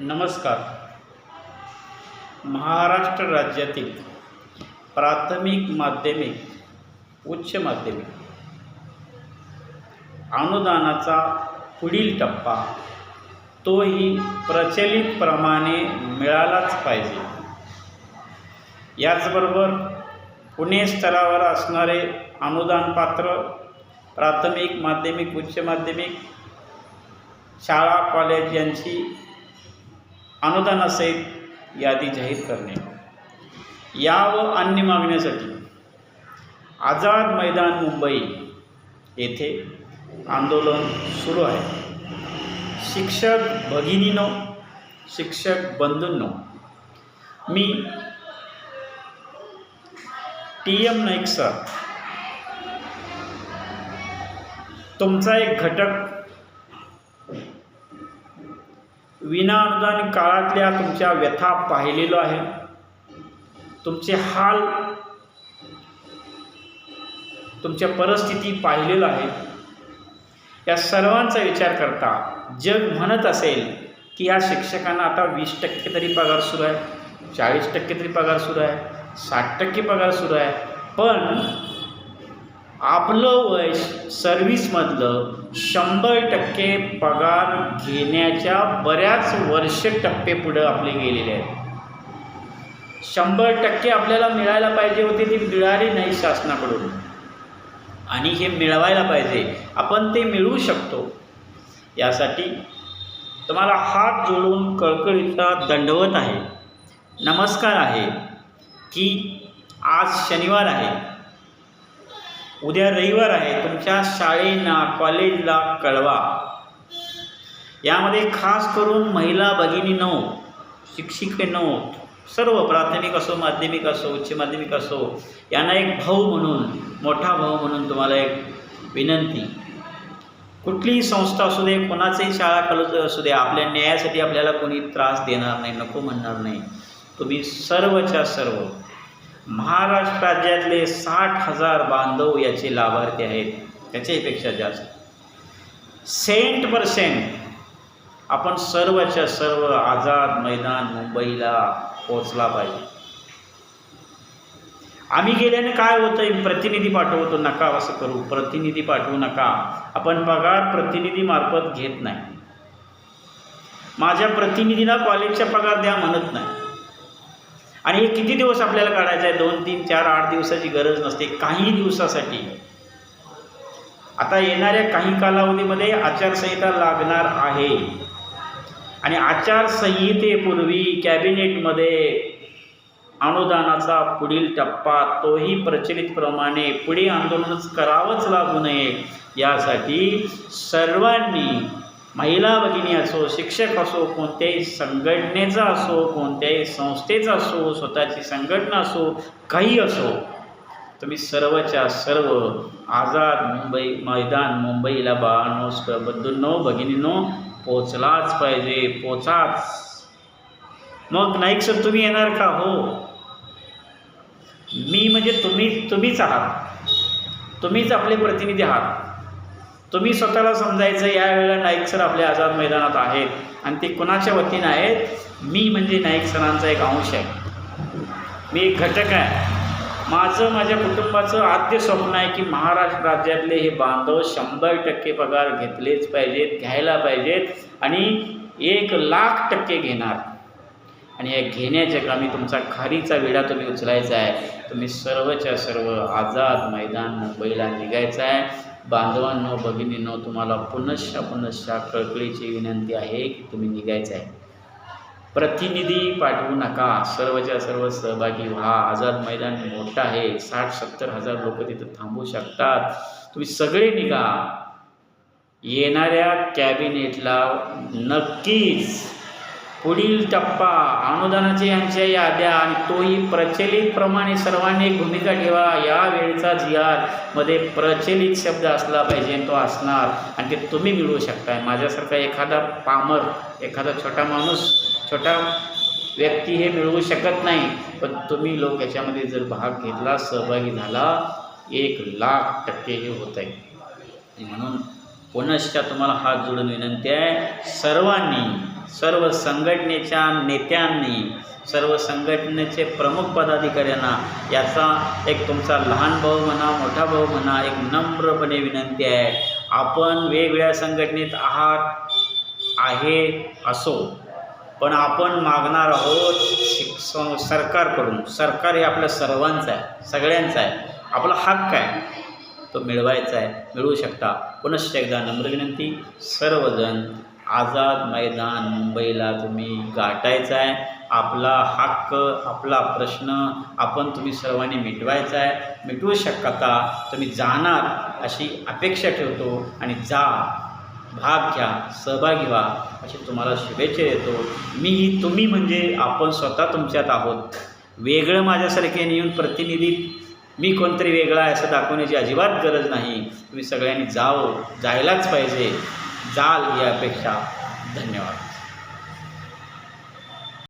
नमस्कार. महाराष्ट्र राज्यातील प्राथमिक माध्यमिक उच्च माध्यमिक अनुदानाचा पुढील टप्पा तोही प्रचलितप्रमाणे मिळालाच पाहिजे. याचबरोबर पुणे स्तरावर असणारे अनुदान पात्र प्राथमिक माध्यमिक उच्च माध्यमिक शाळा कॉलेज यांची अनुदानासहित यादी जाहीर करणे. या व अन्य मागण्यासाठी आझाद मैदान मुंबई येथे आंदोलन सुरू आहे. शिक्षक भगिनीनो शिक्षक बंधूंनो मी टी एम नाईक सर. तुमचा एक घटक विनाअनुदान काळातल्या तुमच्या व्यथा पाहिलेलो आहे. तुमचे हाल तुमच्या परिस्थिती पाहिलेलं आहे. या सर्वांचा विचार करता जग म्हणत असेल की या शिक्षकांना आता वीस टक्के तरी पगार सुरू आहे चाळीस टक्के तरी पगार सुरू आहे साठ टक्के पगार सुरू आहे. पण आपलं वय सर्व्हिसमधलं शंभर टक्के पगार घेण्याच्या बऱ्याच वर्ष टप्पे पुढं आपले गेलेले आहेत. शंभर टक्के आपल्याला मिळायला पाहिजे होते ती मिळाली नाही शासनाकडून. आणि हे मिळवायला पाहिजे आपण ते मिळवू शकतो. यासाठी तुम्हाला हात जोडून कळकळीचा दंडवत आहे. नमस्कार आहे की आज शनिवार आहे. उद्या रविवार आहे तुमच्या शाळेना कॉलेजला कळवा. यामध्ये खास करून महिला भगिनीनो शिक्षिकेनो सर्व प्राथमिक असो माध्यमिक असो उच्च माध्यमिक असो यांना एक भाऊ म्हणून मोठा भाऊ म्हणून तुम्हाला एक विनंती. कुठलीही संस्था असू दे कोणाचंही शाळा कॉलेज असू दे आपल्या न्यायासाठी आपल्याला कोणी त्रास देणार नाही नको म्हणणार नाही. तुम्ही सर्वच्या सर्व महाराष्ट्र राज्यातले साठ हजार बांधव याचे लाभार्थी आहेत. त्याच्यापेक्षा जास्त. सेंट पर्सेंट आपण सर्वच्या सर्व आझाद मैदान मुंबईला पोचला पाहिजे. आम्ही गेल्याने काय होतं प्रतिनिधी पाठवतो नका असं करू. प्रतिनिधी पाठवू नका. आपण पगार प्रतिनिधीमार्फत घेत नाही. माझ्या प्रतिनिधीला कॉलेजचा पगार द्या म्हणत नाही. आणि हे किती दिवस आपल्याला काढायचं आहे? दोन तीन चार आठ दिवसाची गरज नसते. काही दिवसासाठी. आता येणाऱ्या काही कालावधीमध्ये आचारसंहिता लागणार आहे. आणि आचारसंहितेपूर्वी कॅबिनेटमध्ये अनुदानाचा पुढील टप्पा तोही प्रचलितप्रमाणे पुढे आंदोलनच करावंच लागू नये. यासाठी सर्वांनी महिला भगिनी असो शिक्षक असो कोणत्याही संघटनेचा असो कोणत्याही संस्थेचा असो स्वतःची संघटना असो काही असो तुम्ही सर्वच्या सर्व आझाद मुंबई मैदान मुंबईला बाळांनो बंधूंनो भगिनींनो पोचलाच पाहिजे पोचाच. मग नाईक सर तुम्ही येणार का? हो. मी म्हणजे तुम्ही तुम्हीच आहात. तुम्हीच आपले प्रतिनिधी आहात. तुम्ही स्वतःला समजायचं यावेळेला नाईक सर आपल्या आझाद मैदानात आहेत. आणि ते कुणाच्या वतीनं आहेत? मी म्हणजे नाईक सरांचा एक अंश आहे. मी एक घटक आहे. माझं माझ्या कुटुंबाचं आद्य स्वप्न आहे की महाराष्ट्र राज्यातले हे बांधव शंभर टक्के पगार घेतलेच पाहिजेत घ्यायला पाहिजेत आणि एक लाख टक्के घेणार. आणि या घेण्याच्या कामी तुमचा खारीचा विडा तुम्ही उचलायचा आहे. तुम्ही सर्वच्या सर्व आझाद मैदान मुंबईला निघायचं आहे. बांधवांनो भगिनींनो तुम्हाला पुनश्च पुनश्च कळकळीची विनंती आहे की तुम्ही निघायचं आहे. प्रतिनिधी पाठवू नका. सर्वच्या सर्व सहभागी व्हा. आझाद मैदान मोठं आहे. साठ सत्तर हजार लोक तिथं थांबू शकतात. तुम्ही सगळे निघा. येणाऱ्या कॅबिनेटला नक्कीच पुढील टप्पा अनुदानाचे यांच्या याद्या आणि तोही प्रचलितप्रमाणे सर्वांनी भूमिका ठेवा. या वेळेचा जी आरमध्ये प्रचलित शब्द असला पाहिजे तो असणार. आणि ते तुम्ही मिळवू शकताय. माझ्यासारखा एखादा पामर एखादा छोटा माणूस छोटा व्यक्ती हे मिळवू शकत नाही. पण तुम्ही लोक याच्यामध्ये जर भाग घेतला सहभागी झाला एक लाख टक्के हे होत आहे म्हणून पुनश्च तुम्हाला हात जोडून विनंती आहे. सर्वांनी सर्व संघटनेच्या नेत्यांनी सर्व संघटनेचे प्रमुख पदाधिकाऱ्यांना याचा एक तुमचा लहान भाऊ म्हणा मोठा भाऊ म्हणा एक नम्रपणे विनंती आहे. आपण वेगवेगळ्या संघटनेत आहात आहे असो. पण आपण मागणार आहोत शिक्षण सरकारकडून. सरकार हे आपल्या सर्वांचं आहे सगळ्यांचं आहे. आपला हक्क आहे. तो मिळवायचा आहे मिळवू शकता. पुनश्च एकदा नम्र विनंती सर्वजण आझाद मैदान मुंबईला तुम्ही गाठायचं आहे. आपला हक्क आपला प्रश्न आपण तुम्ही सर्वांनी मिटवायचा आहे. मिटवू शकता तुम्ही जाणार अशी अपेक्षा ठेवतो आणि जा. भाग घ्या सहभागी व्हा. अशी तुम्हाला शुभेच्छा देतो. मी तुम्ही म्हणजे आपण स्वतः तुमच्यात आहोत. वेगळं माझ्यासारखे येऊन प्रतिनिधी मी कोणतरी वेगळा आहे असं दाखवण्याची अजिबात गरज नाही. तुम्ही सगळ्यांनी जावं. जायलाच पाहिजे. जाल यापेक्षा अपेक्षा धन्यवाद.